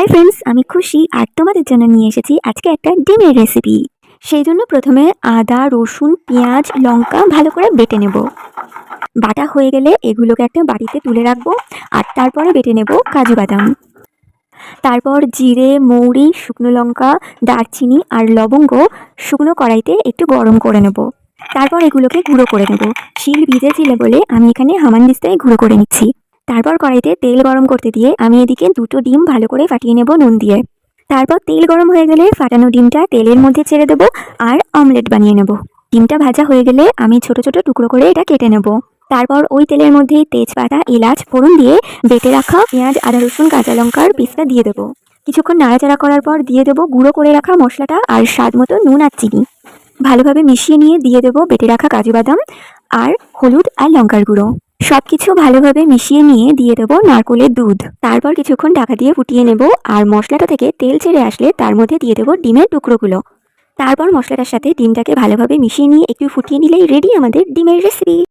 Hi friends আমি খুশি আর তোমাদের জন্য নিয়ে এসেছি আজকে একটা ডিমের রেসিপি সেই জন্য প্রথমে আদা, রসুন, পেঁয়াজ, লঙ্কা ভালো করে বেটে নেব। বাটা হয়ে গেলে এগুলোকে একটা বাড়িতে তুলে রাখব আর তারপরে বেটে নেব কাজু বাদাম। তারপর জিরে, মৌরি, শুকনো লঙ্কা, দারচিনি আর লবঙ্গ শুকনো কড়াইতে একটু গরম করে নেব। তারপর এগুলোকে গুঁড়ো করে নেব। শিল ভিজে ভিজেছিলে বলে আমি এখানে হামানদিস্তায় গুঁড়ো করে নিচ্ছি। তারপর কড়াইতে তেল গরম করতে দিয়ে আমি এদিকে দুটো ডিম ভালো করে ফাটিয়ে নেব নুন দিয়ে। তারপর তেল গরম হয়ে গেলে ফাটানো ডিমটা তেলের মধ্যে ছেড়ে দেবো আর অমলেট বানিয়ে নেব। ডিমটা ভাজা হয়ে গেলে আমি ছোট ছোট টুকরো করে এটা কেটে নেব। তারপর ওই তেলের মধ্যে তেজপাতা, এলাচ, ফোড়ন দিয়ে বেটে রাখা পেঁয়াজ, আদা, রসুন, কাঁচা লঙ্কার পিসটা দিয়ে দেবো। কিছুক্ষণ নাড়াচাড়া করার পর দিয়ে দেবো গুঁড়ো করে রাখা মশলাটা আর স্বাদ মতো নুন আর চিনি। ভালোভাবে মিশিয়ে নিয়ে দিয়ে দেবো বেটে রাখা কাজু বাদাম আর হলুদ আর লঙ্কার গুঁড়ো। সব কিছু ভালোভাবে মিশিয়ে নিয়ে দিয়ে দেবো নারকোলের দুধ। তারপর কিছুক্ষণ ঢাকা দিয়ে ফুটিয়ে নেব আর মশলাটা থেকে তেল ছেড়ে আসলে তার মধ্যে দিয়ে দেবো ডিমের টুকরোগুলো। তারপর মশলাটার সাথে ডিমটাকে ভালোভাবে মিশিয়ে নিয়ে একটু ফুটিয়ে নিলেই রেডি আমাদের ডিমের রেসিপি